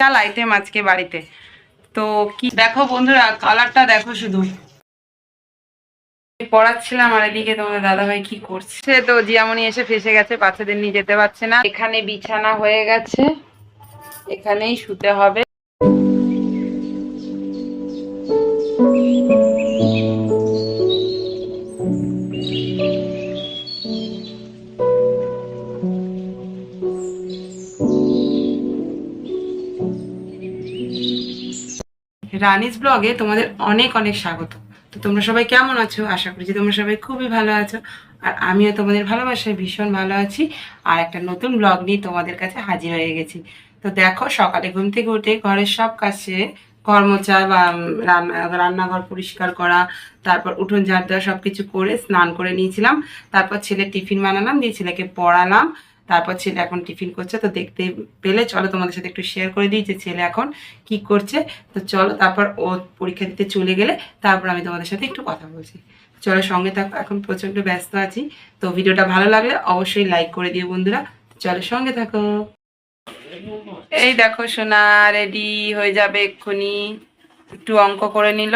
চাল আইটেম আজকে বাড়িতে। তো কি দেখো বন্ধুরা কালারটা দেখো শুধু। পড়াচ্ছিলাম আর এদিকে তোমাদের দাদাভাই কি করছে। তো জিয়ামনি এসে ফেসে গেছে, বাচ্চাদের নিয়ে যেতে পারছে না। এখানে বিছানা হয়ে গেছে। এখানেই শুতে হবে। রানিস ব্লগে তোমাদের অনেক অনেক স্বাগত। তো তোমরা সবাই কেমন আছো? আশা করি যে তোমরা সবাই খুবই ভালো আছো। আর আমিও তোমাদের ভালোবাসায় ভীষণ ভালো আছি। আর একটা নতুন ব্লগ নিয়ে তোমাদের কাছে হাজির হয়ে গেছি। তো দেখো, সকালে ঘুম থেকে উঠে ঘরের সব কাছে মোছা বা রান্না, রান্নাঘর পরিষ্কার করা, তারপর উঠোন ঝাড় দেওয়া সব কিছু করে স্নান করে নিয়েছিলাম। তারপর ছেলে টিফিন বানালাম, দিয়ে ছেলেকে পড়ালাম। তারপর ছেলে এখন টিফিন করছে, তো দেখতে পেলে চলো তোমাদের সাথে একটু শেয়ার করে দিই যে ছেলে এখন কি করছে। তো চলো তারপর ও পরীক্ষা দিতে চলে গেলে, তারপর আমি তোমাদের সাথে একটু কথা বলছি। চলো সঙ্গে থাকো, এখন প্রচণ্ড ব্যস্ত আছি, তো ভিডিওটা ভালো লাগলে অবশ্যই লাইক করে দিও বন্ধুরা। চলো সঙ্গে থাকো। এই দেখো সোনা রেডি হয়ে যাবে এক্ষুনি। একটু অঙ্ক করে নিল,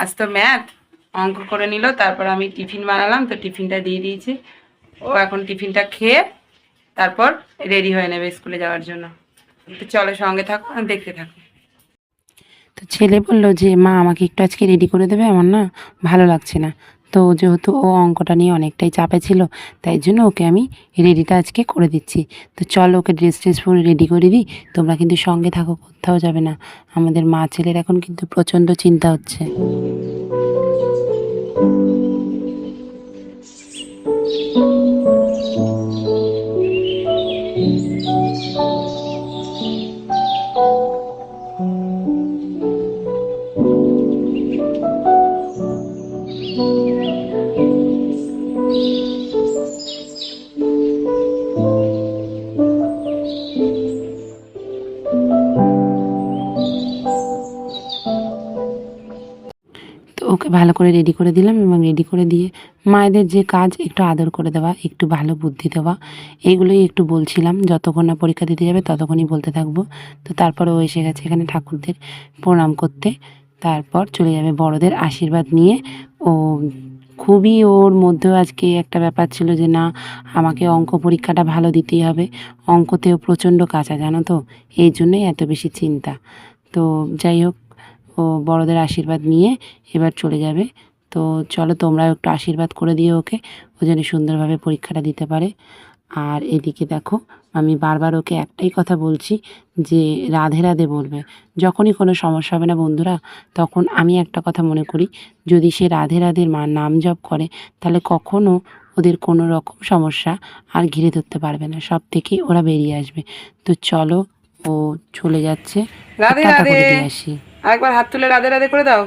আজ তো ম্যাথ অঙ্ক করে নিল, তারপর আমি টিফিন বানালাম, তো টিফিনটা দিয়ে দিয়েছি। ও এখন টিফিনটা খেয়ে তারপর রেডি হয়ে নেবে স্কুলে যাওয়ার জন্য। তো চলো সঙ্গে থাকো দেখতে থাকো। তো ছেলে বলল যে, মা, আমাকে একটু আজকে রেডি করে দেবে আমার না ভালো লাগছে না। তো যেহেতু ও অঙ্কটা নিয়ে অনেকটাই চাপে ছিল, তাই জন্য ওকে আমি রেডিটা আজকে করে দিচ্ছি। তো চলো ওকে ড্রেস ট্রেস পরে রেডি করে দিই, তোমরা কিন্তু সঙ্গে থাকো, কোথাও যাবে না। আমাদের মা ছেলের এখন কিন্তু প্রচণ্ড চিন্তা হচ্ছে। ভালো করে রেডি করে দিলাম এবং রেডি করে দিয়ে মায়েদের যে কাজ একটু আদর করে দেওয়া, একটু ভালো বুদ্ধি দেওয়া, এইগুলোই একটু বলছিলাম। যতক্ষণ না পরীক্ষা দিতে যাবে ততক্ষণই বলতে থাকব। তো তারপরে ও এসে গেছে এখানে ঠাকুরদের প্রণাম করতে। তারপর চলে যাবে বড়দের আশীর্বাদ নিয়ে। ও খুবই ওর মধ্যেও আজকে একটা ব্যাপার ছিল যে না, আমাকে অঙ্ক পরীক্ষাটা ভালো দিতেই হবে। অঙ্কতেও প্রচণ্ড কাঁচা, জানো তো? এই জন্যই এত বেশি চিন্তা। তো যাই হোক ও বড়দের আশীর্বাদ নিয়ে এবার চলে যাবে। তো চলো তোমরাও একটু আশীর্বাদ করে দিও ওকে ও যেন সুন্দরভাবে পরীক্ষাটা দিতে পারে। আর এদিকে দেখো আমি বারবার ওকে একটাই কথা বলছি যে রাধে রাধে বলবে। যখনই কোনো সমস্যা হবে না বন্ধুরা তখন আমি একটা কথা মনে করি যদি সে রাধে রাধের মা নাম জপ করে তাহলে কখনো ওদের কোনো রকম সমস্যা আর ঘিরে ধরতে পারবে না। সব থেকেই ওরা বেরিয়ে আসবে। তো চলো ও চলে যাচ্ছে। রাধে টাটা করে রাধে। দিয়ে আসি। আরেকবার হাত তুলে রাধে রাধে করে দাও।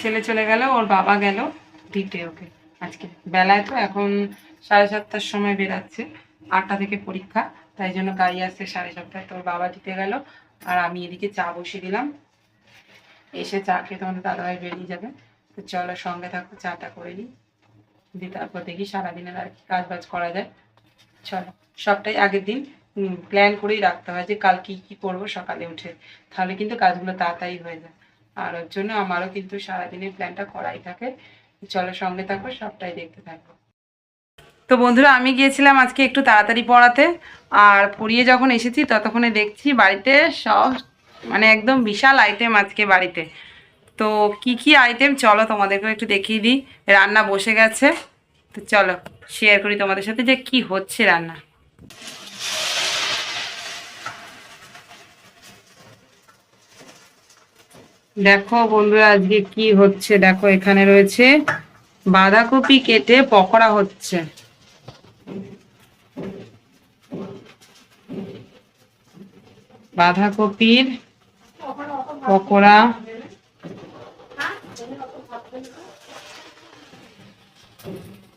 ছেলে চলে গেল, ওর বাবা গেল, দিতে ওকে। আজকে বেলায় তো এখন সাড়ে সাতটার সময় বেরাচ্ছে, আটটা থেকে পরীক্ষা, তাই জন্য গাড়ি আসছে সাড়ে সাতটায়, তোর বাবা দিতে গেল, আর আমি এদিকে চা বসিয়ে দিলাম। এসে চা খেয়ে তোমাদের দাদাভাই বেরিয়ে যাবে। তো চলো সঙ্গে থাকো, চাটা করে নিই। দিয়ে তারপর দেখি সারাদিনের আর কি কাজ বাজ করা যায়। চলো, সবটাই আগের দিন। প্ল্যান করেই রাখতে হয় যে কাল কি কি করব সকালে উঠে। তাহলে কিন্তু কাজগুলো তাড়াতাড়ি হয়ে যায়। আর ওর জন্য আমারও কিন্তু সারাদিনের প্ল্যানটা করাই থাকে। চলো সঙ্গে থাকো, সবটাই দেখতে থাকো। তো বন্ধুরা, আমি গিয়েছিলাম আজকে একটু তাড়াতাড়ি পড়াতে। আর পড়িয়ে যখন এসেছি, ততক্ষণে দেখছি বাড়িতে সব মানে একদম বিশাল আইটেম আজকে বাড়িতে। তো কি কি আইটেম চলো তোমাদেরকেও একটু দেখিয়ে দিই। রান্না বসে গেছে। তো চলো শেয়ার করি তোমাদের সাথে যে কি হচ্ছে রান্না। দেখো বন্ধুরা আজকে কি হচ্ছে? দেখো এখানে রয়েছে বাঁধাকপি কেটে পকোড়া হচ্ছে। বাঁধাকপির পকোড়া।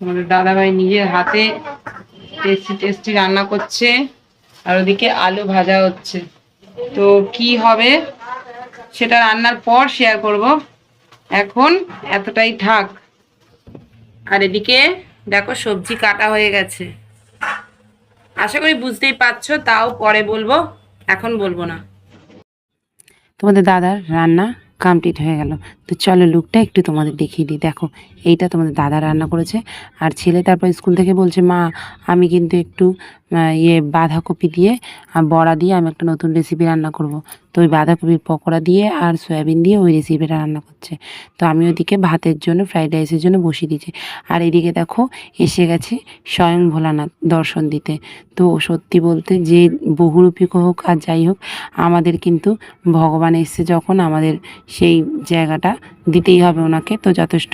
আমাদের দাদাভাই নিজের হাতে টেস্টি টেস্টি রান্না করছে। আর ওদিকে আলু ভাজা হচ্ছে। তো কি হবে? সেটা রান্নার পর শেয়ার করব। এখন এতটাই থাক। আর এদিকে দেখো সবজি কাটা হয়ে গেছে। আশা করি বুঝতেই পারছ, তাও পরে বলব, এখন বলব না। তোমাদের দাদার রান্না কমপ্লিট হয়ে গেল। তো চলো লুকটা একটু তোমাদের দেখিয়ে দিই। দেখো, এইটা তোমাদের দাদা রান্না করেছে। আর ছেলে তারপর স্কুল থেকে বলছে, মা, আমি কিন্তু একটু ইয়ে বাঁধাকপি দিয়ে আর বড়া দিয়ে আমি একটা নতুন রেসিপি রান্না করব। তো ওই বাঁধাকপির পকোড়া দিয়ে আর সয়াবিন দিয়ে ওই রেসিপিটা রান্না করছে। তো আমি ওদিকে ভাতের জন্য ফ্রাইড রাইসের জন্য বসিয়ে দিয়েছি। আর এদিকে দেখো, এসে গেছে স্বয়ং ভোলানাথ দর্শন দিতে। তো সত্যি বলতে যে বহুরূপী হোক আর যাই হোক, আমাদের কিন্তু ভগবান এসছে যখন আমাদের সেই জায়গাটা দিতেই হবে ওনাকে। তো যথেষ্ট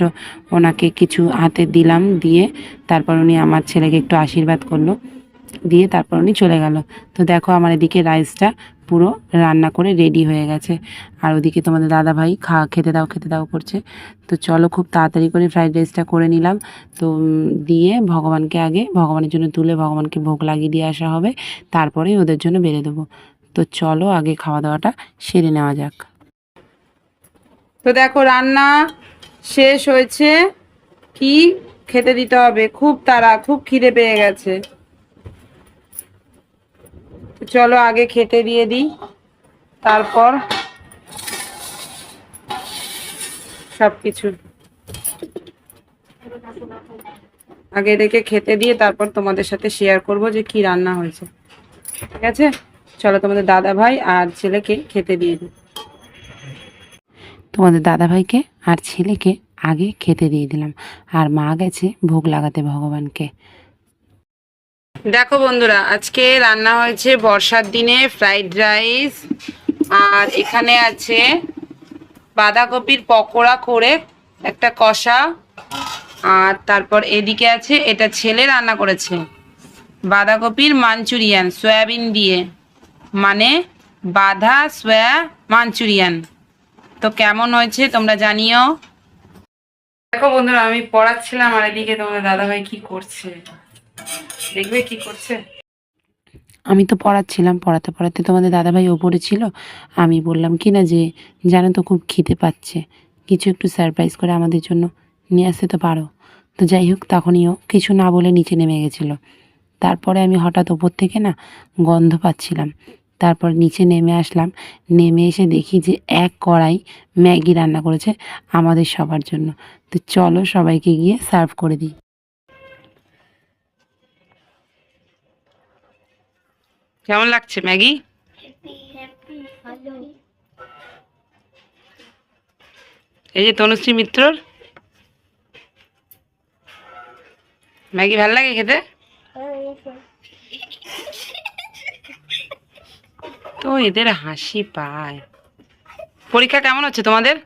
ওনাকে কিছু হাতে দিলাম, দিয়ে তারপর উনি আমার ছেলেকে একটু আশীর্বাদ করল। দিয়ে তারপর উনি চলে গেল। তো দেখো আমার এদিকে রাইসটা পুরো রান্না করে রেডি হয়ে গেছে। আর ওদিকে তোমাদের দাদা ভাই খা, খেতে দাও খেতে দাও করছে। তো চলো খুব তাড়াতাড়ি করে ফ্রাইড রাইসটা করে নিলাম। তো দিয়ে ভগবানকে আগে, ভগবানের জন্য তুলে ভগবানকে ভোগ লাগিয়ে দিয়ে আসা হবে। তারপরে ওদের জন্য বেড়ে দেবো। তো চলো আগে খাওয়া দাওয়াটা সেরে নেওয়া যাক। তো দেখো রান্না শেষ হয়েছে। কি খেতে দিতে হবে? খুব তারা খুব খিদে পেয়ে গেছে। চলো আগে খেতে দিয়ে দিই। তারপর সব কিছু আগে এদেরকে খেতে দিয়ে তারপর তোমাদের সাথে শেয়ার করব যে কি রান্না হয়েছে। ঠিক আছে? চলো তোমাদের দাদা ভাই আর ছেলেকে খেতে দিয়ে দিই। তোমাদের দাদা ভাইকে আর ছেলেকে আগে খেতে দিয়ে দিলাম। আর মা গেছে ভোগ লাগাতে ভগবানকে। দেখো বন্ধুরা, আজকে রান্না হয়েছে বর্ষার দিনে ফ্রাইড রাইস আর এখানে আছে বাঁধাকপির পকোড়া করে একটা কষা, আর তারপর এদিকে আছে, এটা ছেলে রান্না করেছে, বাঁধাকপির মাঞ্চুরিয়ান, সয়াবিন দিয়ে মানে বাঁধা সয়া মাঞ্চুরিয়ান। তো কেমন হয়েছে তোমরা জানিও। দেখো বন্ধুরা, আমি পড়াচ্ছিলাম, আর এদিকে তোমাদের দাদাভাই কি করছে। দেখবে কি করছে? আমি তো পড়াচ্ছিলাম, পড়াতে পড়াতে তোমাদের দাদাভাই ওপরে ছিল। আমি বললাম, কি না যে, জানো তো খুব খিদে পাচ্ছে। কিছু একটু সারপ্রাইজ করে আমাদের জন্য নিয়ে আসতে তো পারো। তো যাই হোক, তখনই ও কিছু না বলে নিচে নেমে গেছিল। তারপরে আমি হঠাৎ ওপর থেকে না গন্ধ পাচ্ছিলাম। তারপর নিচে নেমে আসলাম। নেমে এসে দেখি যে এক কড়াই ম্যাগি রান্না করেছে আমাদের সবার জন্য। তো চলো সবাইকে গিয়ে সার্ভ করে দিই। কেমন লাগছে ম্যাগি? এই যে তনুশ্রী মিত্রর। ম্যাগি ভালো লাগে খেতে? তো এদের হাসি পায়। পরীক্ষা কেমন হচ্ছে তোমাদের?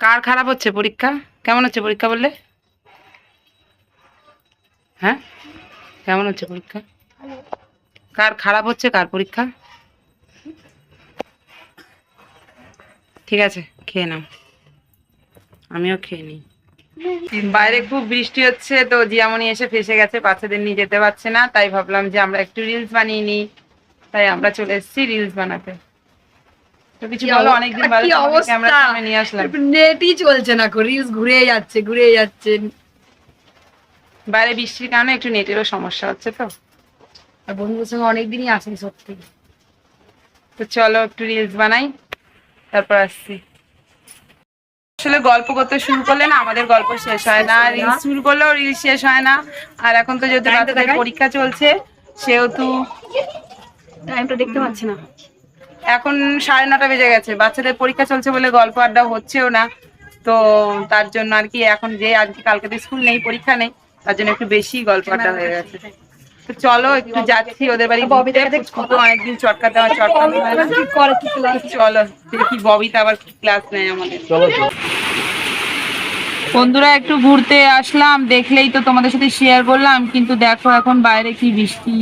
কার খারাপ হচ্ছে পরীক্ষা? কেমন হচ্ছে পরীক্ষা বললে? হ্যাঁ? কেমন হচ্ছে পরীক্ষা? কার খারাপ হচ্ছে কার পরীক্ষা? ঠিক আছে খেয়ে নাও। আমিও খেয়ে নিই। বাইরে খুব বৃষ্টি হচ্ছে তো জিয়ামনি এসে ফেসে গেছে বাচ্চাদের নিয়ে যেতে পারছে না তাই ভাবলাম যে আমরা একটু রিলস বানিয়ে নিই। তাই আমরা চলে এসেছি রিলস বানাতে। তো কিছু বলো অনেকদিন বাদে কি অবস্থা? ক্যামেরা সামনে নিয়ে আসলাম। নেটই চলছে না রিলস ঘুরে যাচ্ছে ঘুরে যাচ্ছে। বাইরে বৃষ্টির কারণে একটু নেটেরও সমস্যা হচ্ছে তো। আর বন্ধুদের সঙ্গে অনেকদিনই আসেনি সত্যি। তো চলো একটু রিলস বানাই তারপর আসছি। আসলে গল্প করতে শুরু করলে না আমাদের গল্প শেষ হয় না রিলস শুরু করলেও রিলস শেষ হয় না। আর এখন তো যেহেতু বাচ্চাদের পরীক্ষা চলছে সেহেতু টাইমটা দেখতে পাচ্ছি না। এখন সাড়ে নটা বেজে গেছে বাচ্চাদের পরীক্ষা চলছে বলে গল্প আড্ডা হচ্ছেও না। তো তার জন্য আর কি এখন যে আজকে কালকে তো স্কুল নেই পরীক্ষা নেই। তার জন্য একটু বেশি গল্প আড্ডা হয়ে গেছে। তো চলো একটু যাচ্ছি ওদের বাড়ি অনেকদিন চটকাতে হয় চটকাতে হয় না। কি করে কি class? চলো দেখি ববিতা আবার কি ক্লাস নেয় আমাদের। বন্ধুরা একটু ঘুরতে আসলাম দেখলেই তো তোমাদের সাথে শেয়ার করলাম কিন্তু দেখো এখন বাইরে কি বৃষ্টি।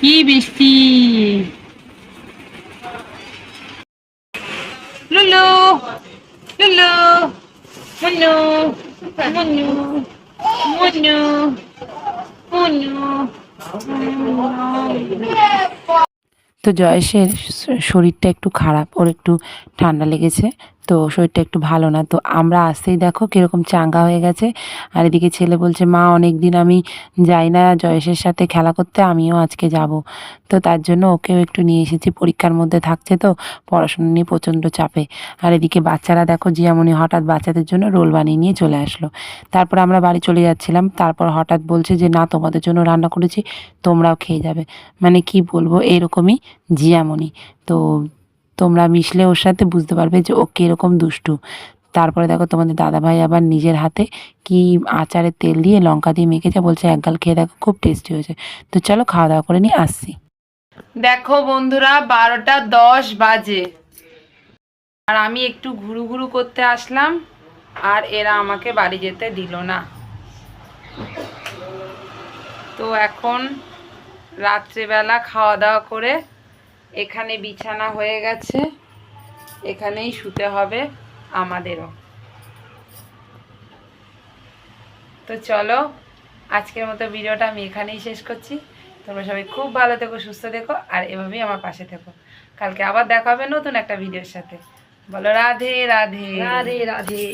কি বৃষ্টি। লুলু লুলু মুন্নু মুন্নু তো জয়েশের শরীরটা একটু খারাপ ওর একটু ঠান্ডা লেগেছে। তো শরীরটা একটু ভালো না। তো আমরা আসতেই দেখো কীরকম চাঙ্গা হয়ে গেছে। আর এদিকে ছেলে বলছে, মা অনেক দিন আমি যাই না। জয়েশের সাথে খেলা করতে আমিও আজকে যাব। তো তার জন্য ওকেও একটু নিয়ে এসেছি। পরীক্ষার মধ্যে থাকছে তো, পড়াশোনা নিয়ে প্রচণ্ড চাপে। আর এদিকে বাচ্চারা দেখো, জিয়ামণি হঠাৎ বাচ্চাদের জন্য রোল বানিয়ে নিয়ে চলে আসলো। তারপর আমরা বাড়ি চলে যাচ্ছিলাম। তারপর হঠাৎ বলছে যে, না, তোমাদের জন্য রান্না করেছি, তোমরাও খেয়ে যাবে। মানে কি বলব, এরকমই জিয়ামণি। তো তোমরা মিশলে ওর সাথে বুঝতে পারবে যে ও কীরকম দুষ্টু। তারপরে দেখো তোমাদের দাদাভাই আবার নিজের হাতে কি আচারে তেল দিয়ে লঙ্কা দিয়ে মেখেছে, বলছে একগাল খেয়ে দেখো খুব টেস্টি হয়েছে। তো চলো খাওয়া দাওয়া করে নিয়ে আসছি। দেখো বন্ধুরা, বারোটা দশ বাজে। আর আমি একটু ঘুরু ঘুরু করতে আসলাম, আর এরা আমাকে বাড়ি যেতে দিল না। তো এখন রাত্রেবেলা খাওয়া দাওয়া করে এখানে বিছানা হয়ে গেছে। এখানেই শুতে হবে আমাদেরও। তো চলো, আজকের মতো ভিডিওটা আমি এখানেই শেষ করছি। তোমরা সবাই খুব ভালো থেকো, সুস্থ থেকো, আর এভাবেই আমার পাশে থেকো। কালকে আবার দেখা হবে নতুন একটা ভিডিওর সাথে। বলো রাধে রাধে। রাধে রাধে।